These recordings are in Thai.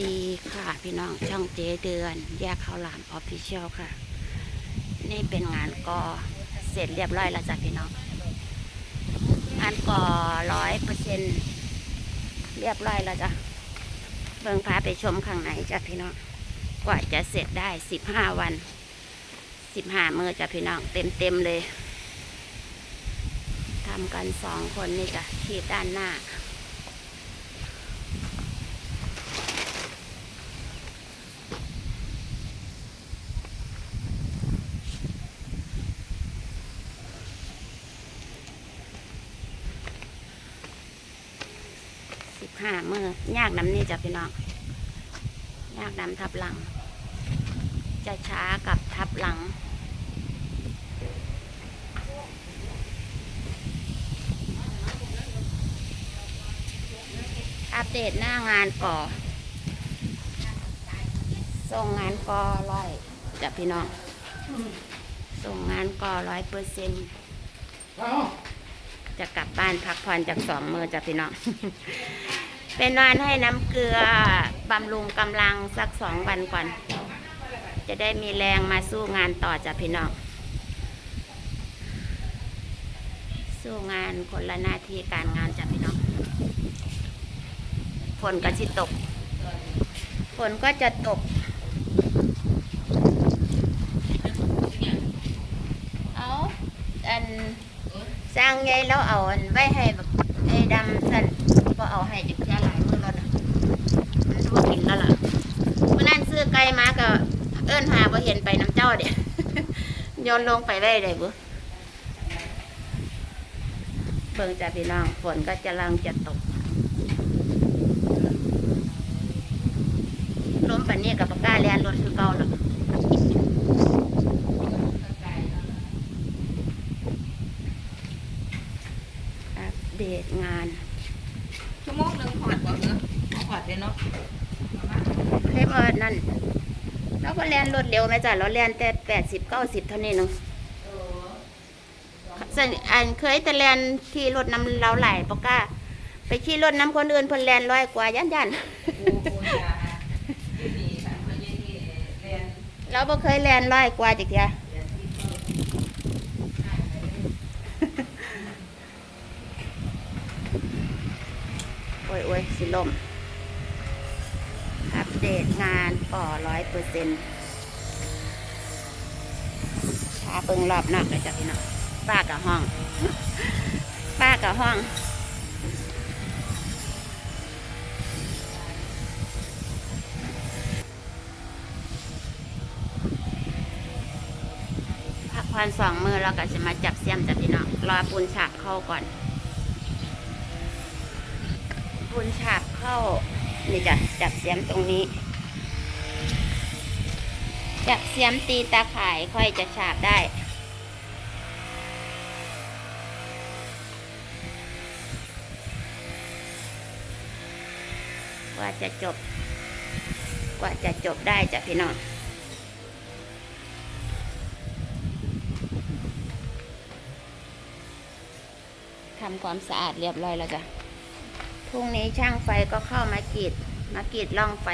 ดีค่ะพี่น้องช่องเจเดือน แยกข้าวหลามออฟฟิเชียลค่ะ นี่เป็นงานกอเสร็จเรียบร้อยแล้วจ้ะพี่น้องงานกอร้อยเปอร์เซ็นเรียบร้อยแล้วจ้ะเบิ่งพาไปชมข้างในจ้ะพี่น้องกว่าจะเสร็จได้สิบห้าวันสิบห้ามือจ้ะพี่น้องเต็มเต็มเลยทำกันสองคนนี่จ้ะที่ด้านหน้า สิบ ห้ามือยากน้ำนี่จ้ะพี่น้องยากน้ำทับหลัง จะช้ากับทับหลังอัปเดตหน้างานก่อส่งงานกอร้อยจ้ะพี่น้อง ส่งงานกอร้อยเปอร์เซ็นต์จะกลับบ้านพักผ่อนจากสองมือจ้ะพี่น้อง เป็นนอนให้น้ำเกลือบำรุงกำลังสักสองวันก่อน จะได้มีแรงมาสู้งานต่อจ้ะพี่น้อง สู้งานคนละหน้าที่การงานจ้ะพี่น้องฝนก็จะตกฝนก็จะตกเอาอันสร้างไงแล้วเอาอันไว้ให้แบบไอ้ดำสั่นก็เอาให้ะแค่หลายมือแล้วนะมันทุกกินแล้วล่ะเมื่อนั้นซื้อไก่มาก็ เอิ้นหาพอเห็นไปน้ำเจ้าเดี๋ยวโยนลงไปไว้ได้บุเบิ่งจะพี่น้องฝนก็จะลังจะตกลมปันนี้กับปากกาแลนรถคือเก่าหรอกอัปเดตงาน ชั่วโมงหนึ่งหอดบ่เหรอหอดเลยเนาะ เทปว่านั่นเราก็ แล่นรถเร็วไหมจ้ะเราแล่นแต่แปดสิบเก้าสิบเท่านี้เนึงส่วนอันเคยแต่แล่นขี่รถน้ำเราไหลปกล้าไปขี่รถน้ำคนอื่นเพิ่นแล่นร้อยกว่ายันยันโอ้โหยาที่นี่ค่ะเพื่อนยังที่เรียนราบ่เคยแล่นร้อยกว่าจักเดียเรียนที่เขาโอ้ยโอ้ยสิลมอัปเดตงานก่อร้อยเปอร์เซ็นต์าเปิงรอบนอกเลยจ้ะพี่น้องป้ากับห้อง ป้ากับห้องพักผ่อนสองมือแล้วก็จะมาจับเสียมจับพี่น้องรอปูนฉาบเข้าก่อนปูนฉาบเข้านี่จ้ะจับเสียมตรงนี้ จับเสียมตีตาข่ายค่อยจะฉาบได้ กว่าจะจบ กว่าจะจบได้จ้ะพี่น้องทำความสะอาดเรียบร้อยแล้วจ้ะ พรุ่งนี้ช่างไฟก็เข้ามากรีด มากรีดล่องไฟ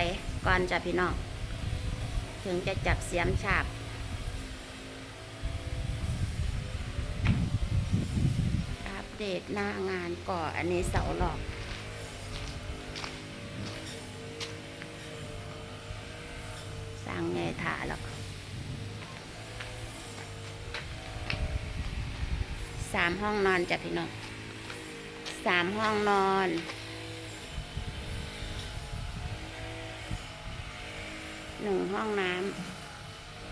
ก่อนจ้ะพี่น้อง ถึงจะจับเสียมฉาบ อัปเดตหน้างานก่ออันนี้เสาหลอกสร้างไงถาแล้วสามห้องนอนจ้ะพี่น้องสามห้องนอน หนึ่งห้องน้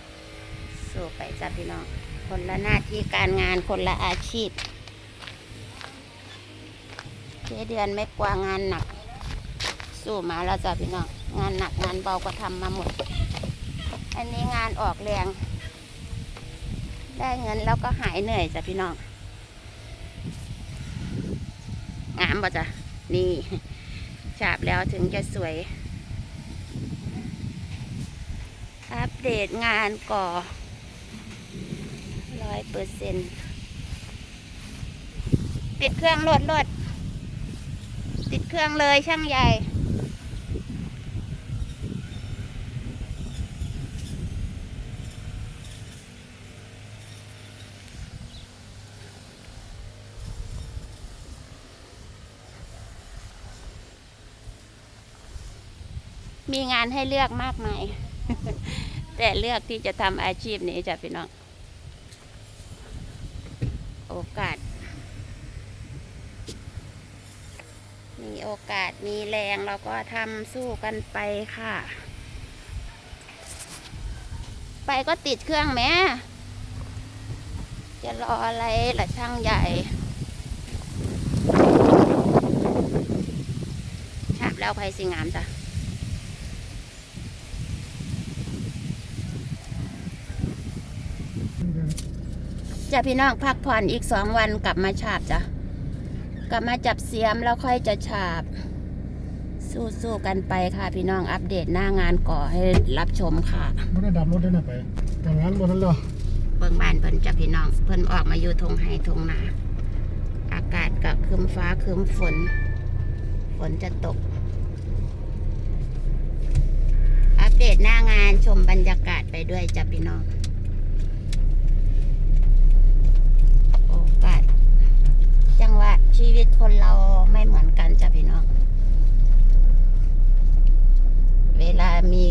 ำสู่ไปจ้ะพี่น้อง คนละหน้าที่การงานคนละอาชีพเจเดือนไม่กว่างานหนัก สู้มาแล้วจ้ะพี่น้อง งานหนักงานเบาก็ทำมาหมด อันนี้งานออกแรง ได้เงินแล้วก็หายเหนื่อยจ้ะพี่น้องงามป่ะจ้ะนี่ฉาบแล้วถึงจะสวย อัปเดตงานก่อร้อยเปอร์เซ็นต์ติดเครื่องรถรถติดเครื่องเลยช่างใหญ่มีงานให้เลือกมากมาย แต่เลือกที่จะทำอาชีพนี้จ้ะพี่น้อง โอกาส มีโอกาสมีแรงเราก็ทำสู้กันไปค่ะ ไปก็ติดเครื่องแม่จะรออะไรล่ะช่างใหญ่ฉาบแล้วไพสิงามจ้ะ จะพี่น้องพักผ่อนอีกสองวันกลับมาฉาบจ้ะ กลับมาจับเสียมแล้วค่อยจะฉาบ สู้ๆกันไปค่ะพี่น้องอัปเดตหน้างานก่อให้รับชมค่ะไม่ได้ดับรถได้นะไปแต่งงานบนนั้นเหรอเบิ่งบ้านเพิ่นจ้ะพี่น้องเพิ่นออกมาอยู่ทงไห้ทงนาอากาศก็ครึมฟ้าครึมฝน ฝนจะตก อัปเดตหน้างานชมบรรยากาศไปด้วยจ้ะพี่น้อง โอกาส จังหวะชีวิตคนเราไม่เหมือนกันจ้ะพี่น้อง เวลามี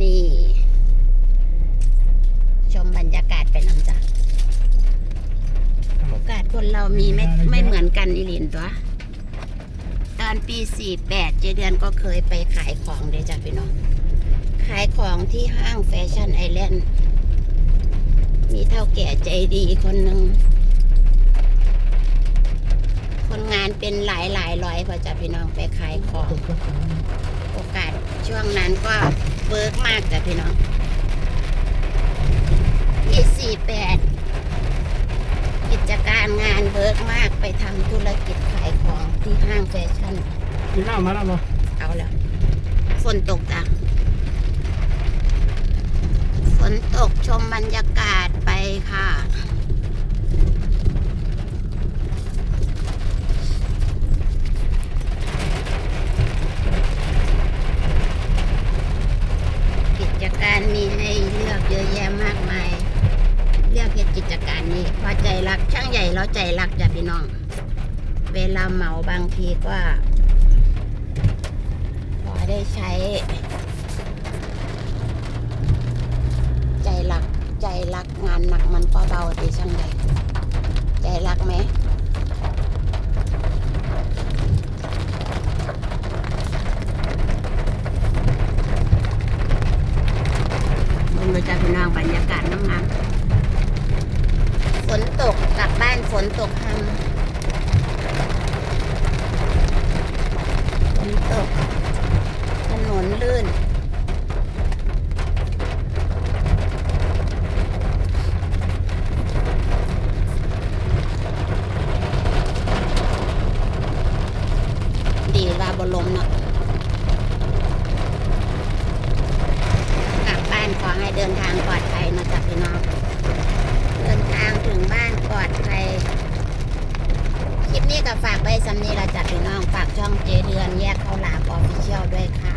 นี่ ชมบรรยากาศไปน้ำจ้ะโอกาส คนเรามีไม่ไม่เหมือนกันอีหลินตัว ตอนปี48เจเดือนก็เคยไปขายของเดยจ้ะพี่น้อง ขายของที่ห้างแฟชั่นไอแลนด์ มีเท่าแก่ใจดีคนหนึ่ง คนงานเป็นหลายหลายร้อยพอจ้ะพี่น้องไปขายของ โอกาสช่วงนั้นก็เวิร์กมากจ้ะพี่น้องที่สี่แปด กิจการงานเวิร์กมากไปทำธุรกิจขายของที่ห้างแฟชั่น กินข้าวมาแล้วเหรอเอาแล้วฝนตกจ้ะฝนตกชมบรรยากาศไปค่ะ กิจการมีให้เลือกเยอะแยะมากมาย เลือกเหตุกิจการนี้เพอใจรัก ช่าง ใหญ่เราใจรักจ้ะพี่น้อง เวลาเหมาบางทีก็พอได้ใช้ ใจรักใจรักงานหนักมันก็เบาดีช่างใดใจรักไหมงเลยจ้าพี่น้องบรรยากาศน้ำน้ำฝนตกกลับบ้า นฝนตกหังฝนตก ถนนลื่น ดีว่าบนลมเนาะ กลับบ้านขอให้เดินทางปลอดภัยนะจ๊ะพี่น้อง เดินทางถึงบ้านปลอดภัย คลิป นี้ก็ฝากไว้สำนีละจ้ะพี่น้องฝากช่องเจเดือนแยกเข้าหลาบออฟฟิเชียลด้วยค่ะ